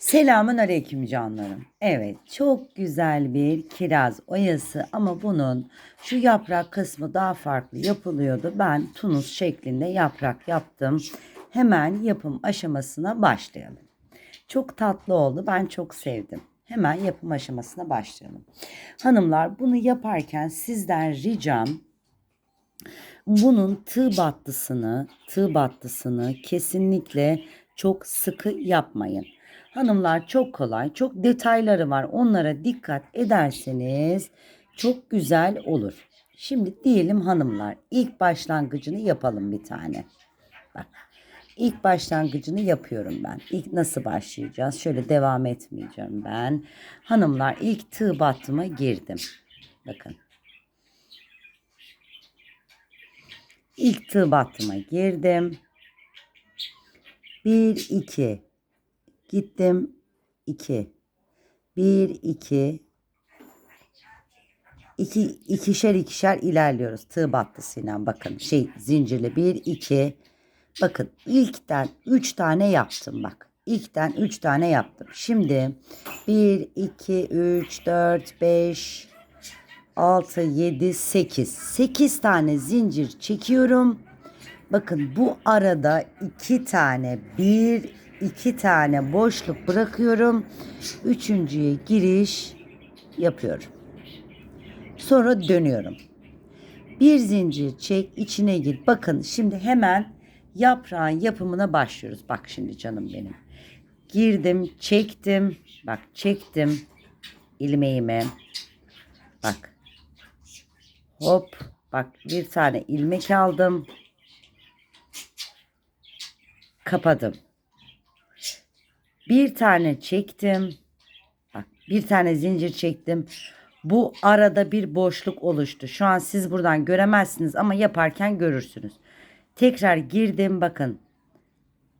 Selamun aleyküm canlarım. Evet çok güzel bir kiraz oyası ama bunun şu yaprak kısmı daha farklı yapılıyordu. Ben tunus şeklinde yaprak yaptım. Hemen yapım aşamasına başlayalım. Çok tatlı oldu. Ben çok sevdim. Hemen yapım aşamasına başlayalım. Hanımlar bunu yaparken sizden ricam bunun tığ battısını, tığ battısını kesinlikle çok sıkı yapmayın. Hanımlar çok kolay, çok detayları var. Onlara dikkat ederseniz çok güzel olur. Şimdi diyelim hanımlar ilk başlangıcını yapalım bir tane. Bak. İlk başlangıcını yapıyorum ben. İlk nasıl başlayacağız? Şöyle devam etmeyeceğim ben. Hanımlar ilk tığ battıma girdim. Bakın. İlk tığ battıma girdim. 1 2 gittim. 2 1 2 2 ikişer ikişer ilerliyoruz. Tığ battısıyla bakın. Şey zincirli 1 2 bakın ilkten 3 tane yaptım bak. İlkten 3 tane yaptım. Şimdi 1 2 3 4 5 6 7 8 8 tane zincir çekiyorum. Bakın bu arada iki tane bir iki tane boşluk bırakıyorum. Üçüncüye giriş yapıyorum. Sonra dönüyorum. Bir zincir çek içine gir. Bakın şimdi hemen yaprağın yapımına başlıyoruz. Bak şimdi canım benim. Girdim, çektim. Bak çektim ilmeğimi. Bak. Hop. Bak bir tane ilmek aldım kapadım. Bir tane çektim. Bak bir tane zincir çektim. Bu arada bir boşluk oluştu. Şu an siz buradan göremezsiniz ama yaparken görürsünüz. Tekrar girdim bakın.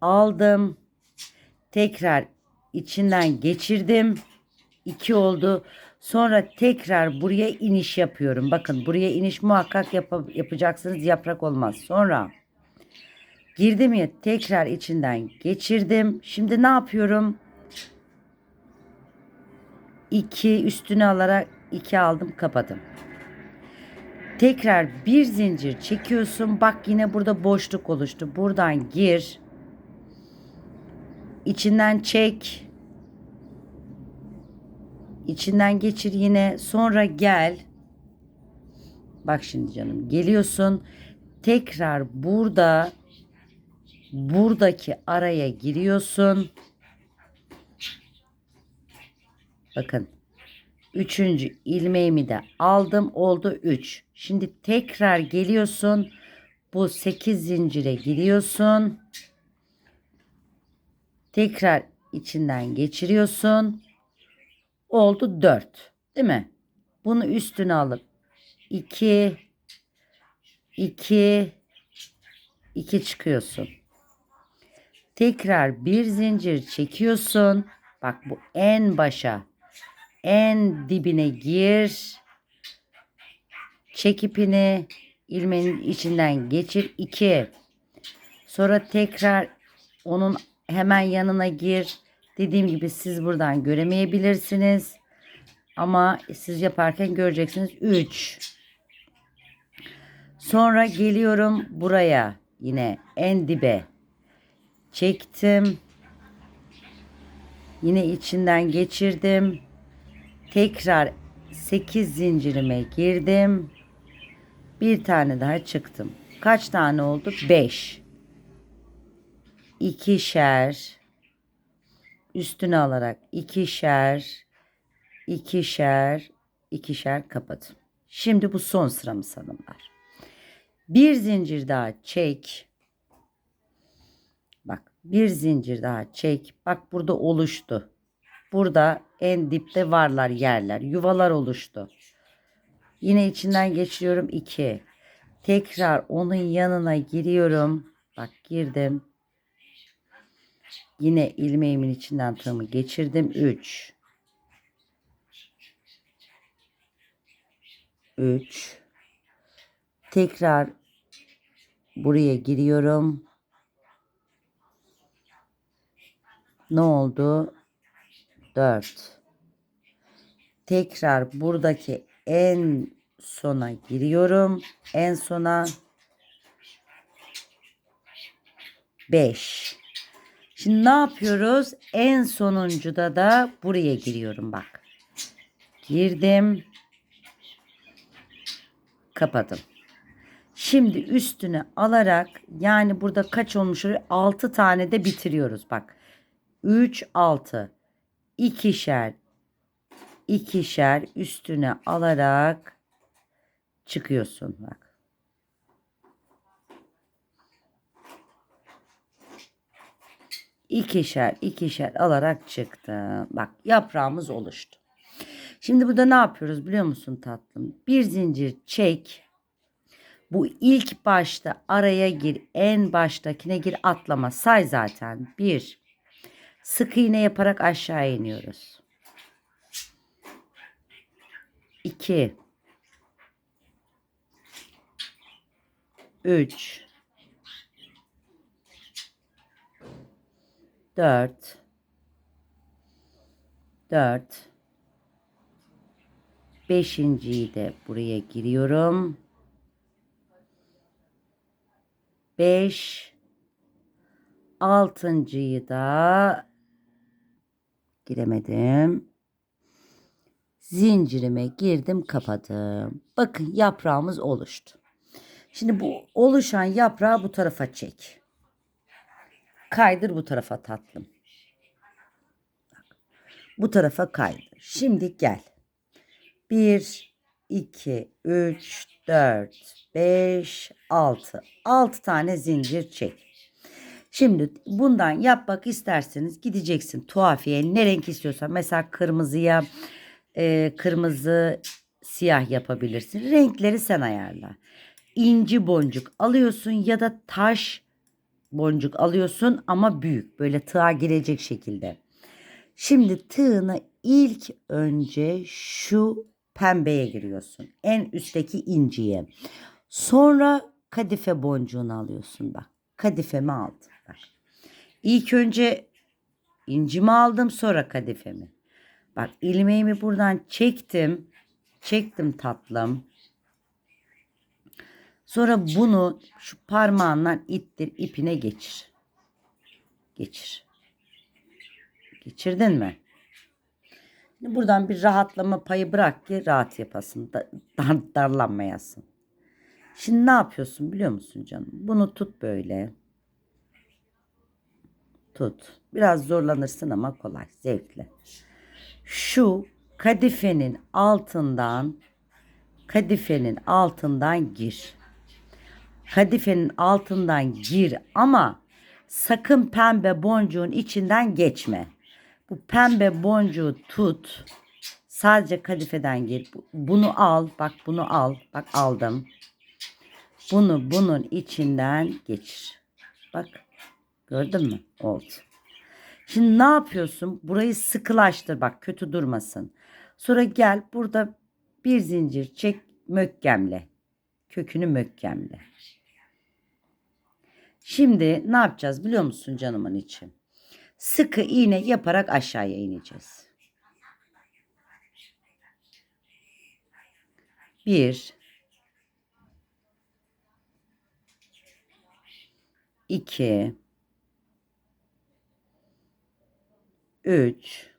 Aldım. Tekrar içinden geçirdim. İki oldu. Sonra tekrar buraya iniş yapıyorum. Bakın buraya iniş muhakkak yap yapacaksınız. Yaprak olmaz. Sonra Girdim ya tekrar içinden geçirdim. Şimdi ne yapıyorum? 2 üstüne alarak 2 aldım kapadım. Tekrar bir zincir çekiyorsun. Bak yine burada boşluk oluştu. Buradan gir. İçinden çek. İçinden geçir yine. Sonra gel. Bak şimdi canım. Geliyorsun. Tekrar burada buradaki araya giriyorsun. Bakın. Üçüncü ilmeğimi de aldım. Oldu 3. Şimdi tekrar geliyorsun. Bu 8 zincire giriyorsun. Tekrar içinden geçiriyorsun. Oldu 4. Değil mi? Bunu üstüne alıp 2 2 2 çıkıyorsun. Tekrar bir zincir çekiyorsun. Bak bu en başa. En dibine gir. Çek ipini ilmeğin içinden geçir. 2. Sonra tekrar onun hemen yanına gir. Dediğim gibi siz buradan göremeyebilirsiniz. Ama siz yaparken göreceksiniz. 3. Sonra geliyorum buraya. Yine en dibe çektim. Yine içinden geçirdim. Tekrar 8 zincirime girdim. Bir tane daha çıktım. Kaç tane oldu? 5. İkişer üstüne alarak ikişer ikişer ikişer kapadım. Şimdi bu son sıramız hanımlar. Bir zincir daha çek. Bir zincir daha çek. Bak burada oluştu. Burada en dipte varlar yerler. Yuvalar oluştu. Yine içinden geçiyorum 2. Tekrar onun yanına giriyorum. Bak girdim. Yine ilmeğimin içinden tığımı geçirdim. 3. 3. Tekrar buraya giriyorum. Ne oldu? 4 tekrar buradaki en sona giriyorum. En sona 5. Şimdi ne yapıyoruz? En sonuncuda da buraya giriyorum bak. Girdim. Kapadım. Şimdi üstüne alarak yani burada kaç olmuş oluyor? 6 tane de bitiriyoruz bak. 3 6 ikişer ikişer üstüne alarak çıkıyorsun bak. İkişer ikişer alarak çıktı. Bak yaprağımız oluştu. Şimdi burada ne yapıyoruz biliyor musun tatlım? Bir zincir çek. Bu ilk başta araya gir. En baştakine gir atlama. Say zaten. Bir. Sık iğne yaparak aşağı iniyoruz. 2 3 4 4 Beşinciyi de buraya giriyorum. 5 Altıncıyı da giremedim. Zincirime girdim kapadım. Bakın yaprağımız oluştu. Şimdi bu oluşan yaprağı bu tarafa çek. Kaydır bu tarafa tatlım. Bu tarafa kaydır. Şimdi gel. 1, 2, 3, 4, 5, 6. 6 tane zincir çek. Şimdi bundan yapmak isterseniz gideceksin tuhafiye ne renk istiyorsan mesela kırmızıya e, kırmızı siyah yapabilirsin. Renkleri sen ayarla. İnci boncuk alıyorsun ya da taş boncuk alıyorsun ama büyük böyle tığa girecek şekilde. Şimdi tığını ilk önce şu pembeye giriyorsun. En üstteki inciye. Sonra kadife boncuğunu alıyorsun bak. Kadifemi aldım bak. İlk önce incimi aldım sonra kadifemi. Bak ilmeğimi buradan çektim. Çektim tatlım. Sonra bunu şu parmağından ittir ipine geçir. Geçir. Geçirdin mi? Şimdi buradan bir rahatlama payı bırak ki rahat yapasın. Da, dar, darlanmayasın. Şimdi ne yapıyorsun biliyor musun canım? Bunu tut böyle. Tut. Biraz zorlanırsın ama kolay, zevkle. Şu kadifenin altından kadifenin altından gir. Kadifenin altından gir ama sakın pembe boncuğun içinden geçme. Bu pembe boncuğu tut. Sadece kadifeden gir. Bu- Bunu al. Bak bunu al. Bak aldım. Bunu bunun içinden geçir. Bak. Gördün mü? Oldu. Şimdi ne yapıyorsun? Burayı sıkılaştır bak kötü durmasın. Sonra gel burada bir zincir çek mökkemle. Kökünü mökkemle. Şimdi ne yapacağız biliyor musun canımın içi? Sıkı iğne yaparak aşağıya ineceğiz. Bir. iki, üç,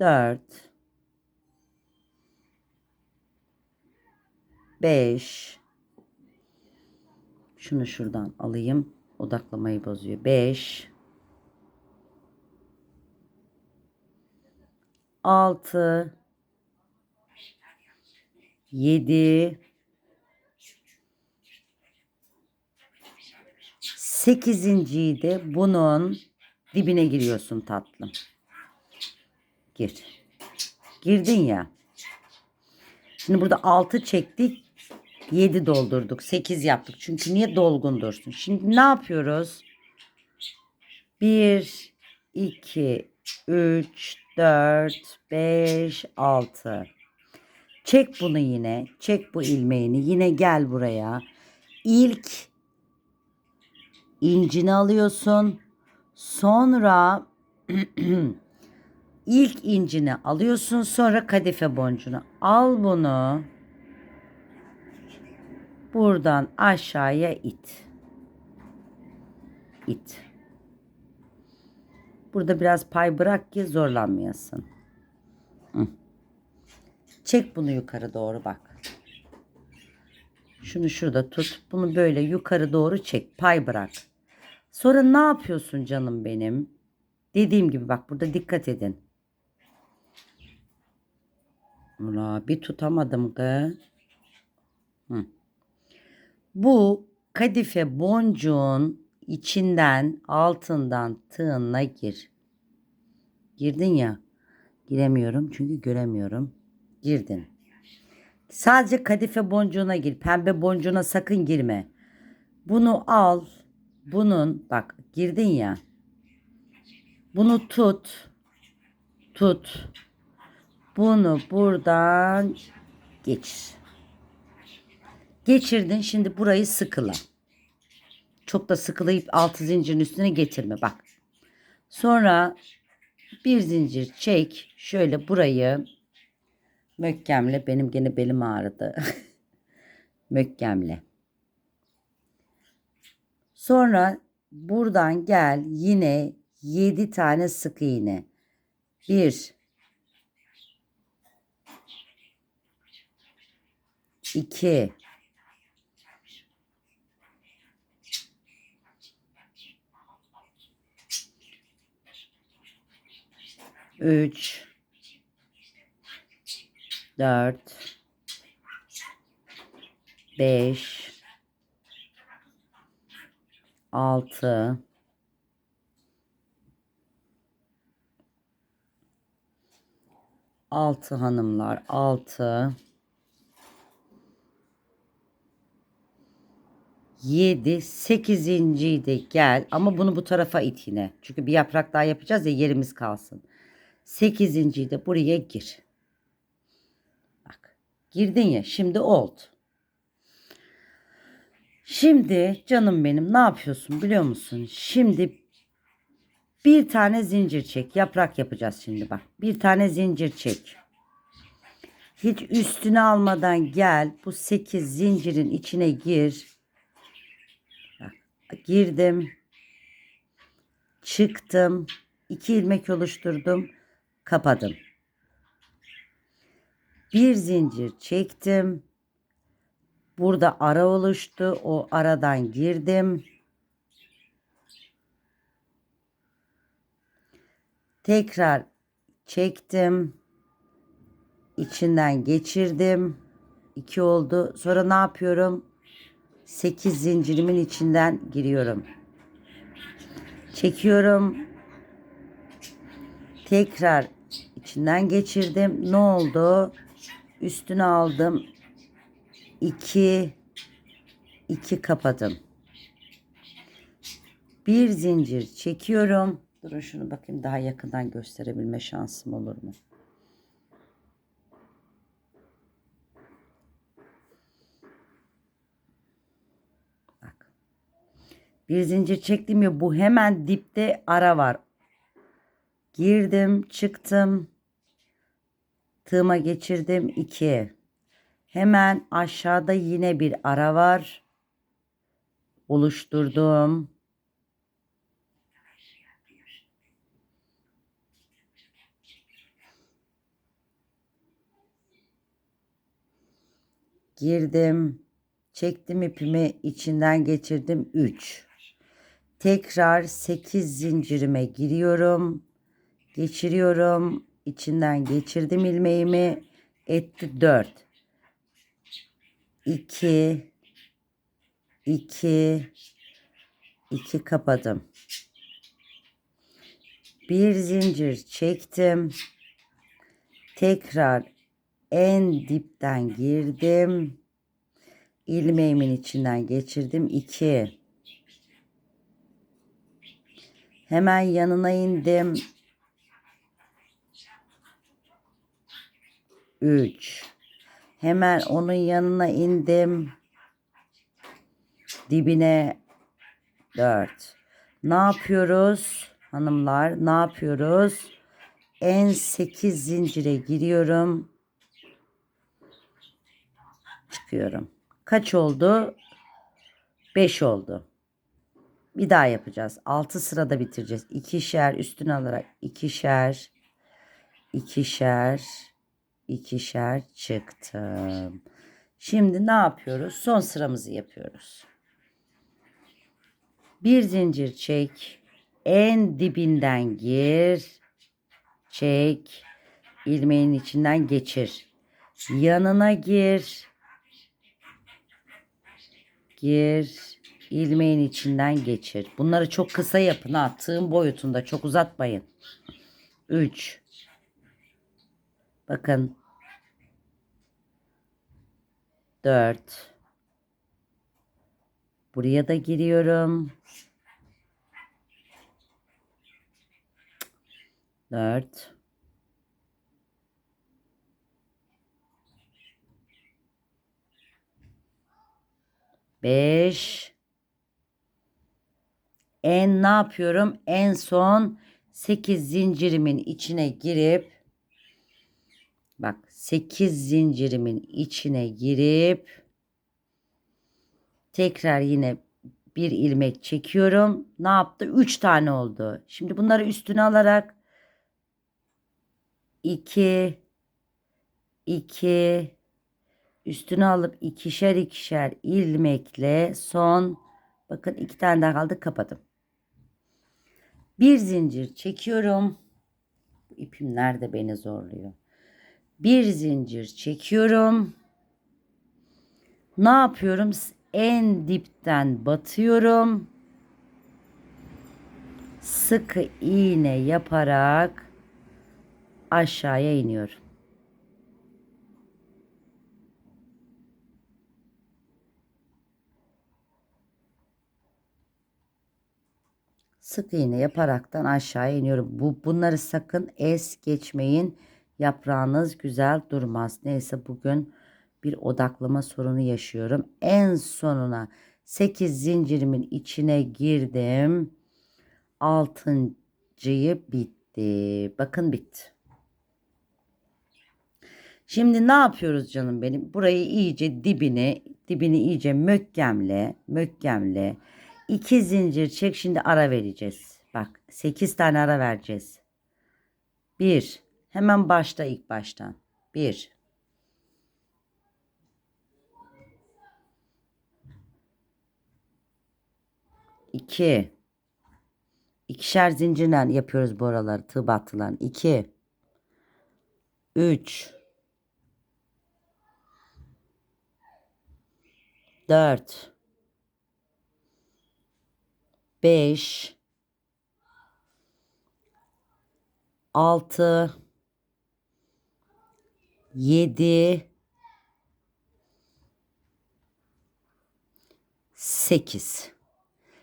dört, beş. Şunu şuradan alayım. Odaklamayı bozuyor. Beş. Altı. Yedi. Sekizinciyi de bunun dibine giriyorsun tatlım. Gir. Girdin ya. Şimdi burada 6 çektik. 7 doldurduk. 8 yaptık. Çünkü niye dolgun dursun? Şimdi ne yapıyoruz? 1, 2, 3, 4, 5, 6. Çek bunu yine. Çek bu ilmeğini. Yine gel buraya. İlk incini alıyorsun. Sonra İlk incini alıyorsun sonra kadife boncuğunu. Al bunu. Buradan aşağıya it. İt. Burada biraz pay bırak ki zorlanmayasın. Çek bunu yukarı doğru bak. Şunu şurada tut. Bunu böyle yukarı doğru çek. Pay bırak. Sonra ne yapıyorsun canım benim? Dediğim gibi bak burada dikkat edin. Ula bir tutamadım kız. Hı. Bu kadife boncuğun içinden altından tığınla gir. Girdin ya. Giremiyorum çünkü göremiyorum. Girdin. Sadece kadife boncuğuna gir. Pembe boncuğuna sakın girme. Bunu al. Bunun bak girdin ya. Bunu tut. Tut. Bunu buradan geçir. Geçirdin. Şimdi burayı sıkıla. Çok da sıkılayıp altı zincirin üstüne getirme. Bak. Sonra bir zincir çek. Şöyle burayı mökkemle. Benim gene belim ağrıdı. mökkemle. Sonra buradan gel yine 7 tane sık iğne. 1 2 3 4 5 6 6 hanımlar 6 7 8. de gel ama bunu bu tarafa it yine. Çünkü bir yaprak daha yapacağız ya yerimiz kalsın. 8. de buraya gir. Bak girdin ya şimdi oldu. Şimdi canım benim ne yapıyorsun biliyor musun? Şimdi bir tane zincir çek. Yaprak yapacağız şimdi bak. Bir tane zincir çek. Hiç üstüne almadan gel. Bu 8 zincirin içine gir. Bak, girdim. Çıktım. 2 ilmek oluşturdum. Kapadım. Bir zincir çektim. Burada ara oluştu. O aradan girdim. Tekrar çektim. İçinden geçirdim. 2 oldu. Sonra ne yapıyorum? 8 zincirimin içinden giriyorum. Çekiyorum. Tekrar içinden geçirdim. Ne oldu? Üstüne aldım. 2 2 kapadım. Bir zincir çekiyorum. Durun şunu bakayım daha yakından gösterebilme şansım olur mu? Bak. Bir zincir çektim ya bu hemen dipte ara var. Girdim, çıktım. Tığıma geçirdim 2. Hemen aşağıda yine bir ara var. Oluşturdum. Girdim. Çektim ipimi içinden geçirdim 3. Tekrar 8 zincirime giriyorum. Geçiriyorum. İçinden geçirdim ilmeğimi. Etti 4. 2 2 2 kapadım. Bir zincir çektim. Tekrar en dipten girdim. ilmeğimin içinden geçirdim. 2 Hemen yanına indim. 3 Hemen onun yanına indim. Dibine 4 Ne yapıyoruz? Hanımlar ne yapıyoruz? En 8 zincire giriyorum. Çıkıyorum. Kaç oldu? 5 oldu. Bir daha yapacağız. 6 sırada bitireceğiz. İkişer üstüne alarak ikişer, ikişer, ikişer çıktım. Şimdi ne yapıyoruz? Son sıramızı yapıyoruz. Bir zincir çek. En dibinden gir. Çek. ilmeğin içinden geçir. Yanına gir. Gir. ilmeğin içinden geçir. Bunları çok kısa yapın ha. Tığın boyutunda çok uzatmayın. 3 Bakın 4 Buraya da giriyorum. 4 5 En ne yapıyorum? En son 8 zincirimin içine girip 8 zincirimin içine girip tekrar yine bir ilmek çekiyorum. Ne yaptı? 3 tane oldu. Şimdi bunları üstüne alarak 2 2 üstüne alıp ikişer ikişer ilmekle son bakın iki tane daha kaldı kapadım. Bir zincir çekiyorum. İpim nerede beni zorluyor? Bir zincir çekiyorum. Ne yapıyorum? En dipten batıyorum. Sıkı iğne yaparak aşağıya iniyorum. Sık iğne yaparaktan aşağıya iniyorum. Bu bunları sakın es geçmeyin. Yaprağınız güzel durmaz. Neyse bugün bir odaklama sorunu yaşıyorum. En sonuna 8 zincirimin içine girdim. Altıncıyı bitti. Bakın bitti. Şimdi ne yapıyoruz canım benim? Burayı iyice dibini, dibini iyice mökkemle, mökkemle. iki zincir çek şimdi ara vereceğiz. Bak 8 tane ara vereceğiz. 1. Hemen başta ilk baştan. 1. İki. İkişer zincirle yapıyoruz bu araları tığ battılan. İki. Üç. Dört. Beş. Altı. Yedi. Sekiz.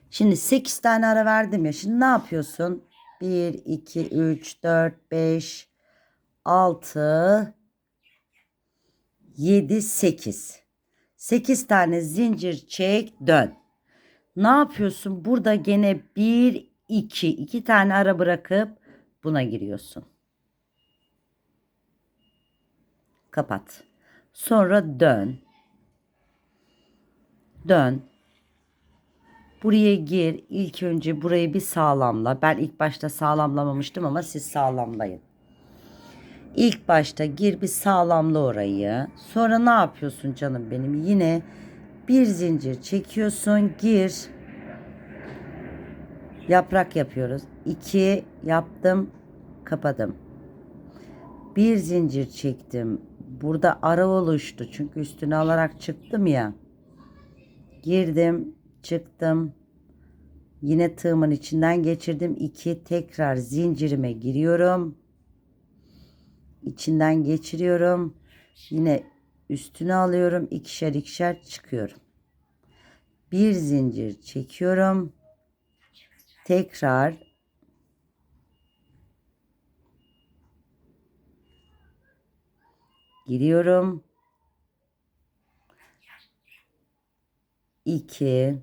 Şimdi 8 tane ara verdim ya. Şimdi ne yapıyorsun? 1, 2, 3, 4, 5, 6, 7, 8. 8 tane zincir çek dön. Ne yapıyorsun? Burada gene 1, 2, 2 tane ara bırakıp buna giriyorsun. Kapat. Sonra dön. Dön. Buraya gir. İlk önce burayı bir sağlamla. Ben ilk başta sağlamlamamıştım ama siz sağlamlayın. İlk başta gir bir sağlamla orayı. Sonra ne yapıyorsun canım benim? Yine bir zincir çekiyorsun. Gir. Yaprak yapıyoruz. 2 yaptım. Kapadım. Bir zincir çektim. Burada ara oluştu. Çünkü üstüne alarak çıktım ya. Girdim çıktım. Yine tığımın içinden geçirdim. 2 tekrar zincirime giriyorum. İçinden geçiriyorum. Yine üstüne alıyorum. ikişer ikişer çıkıyorum. Bir zincir çekiyorum. Tekrar giriyorum. 2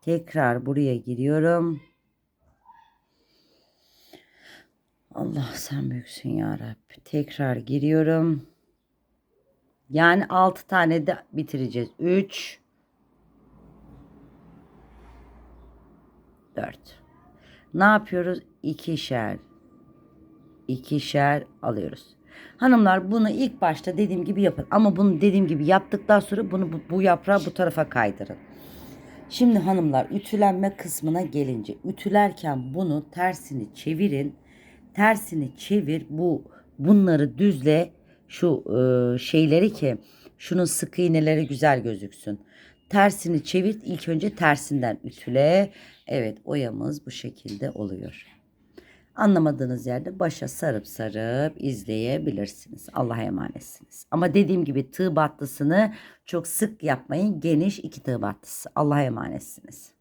Tekrar buraya giriyorum. Allah sen büyüksün ya Rabbi. Tekrar giriyorum. Yani 6 tane de bitireceğiz. 3 4 Ne yapıyoruz? İkişer ikişer alıyoruz. Hanımlar bunu ilk başta dediğim gibi yapın. Ama bunu dediğim gibi yaptıktan sonra bunu bu, bu yaprağı bu tarafa kaydırın. Şimdi hanımlar ütülenme kısmına gelince ütülerken bunu tersini çevirin. Tersini çevir bu bunları düzle şu e, şeyleri ki şunun sık iğneleri güzel gözüksün. Tersini çevir ilk önce tersinden ütüle. Evet oyamız bu şekilde oluyor. Anlamadığınız yerde başa sarıp sarıp izleyebilirsiniz. Allah'a emanetsiniz. Ama dediğim gibi tığ battısını çok sık yapmayın. Geniş iki tığ battısı. Allah'a emanetsiniz.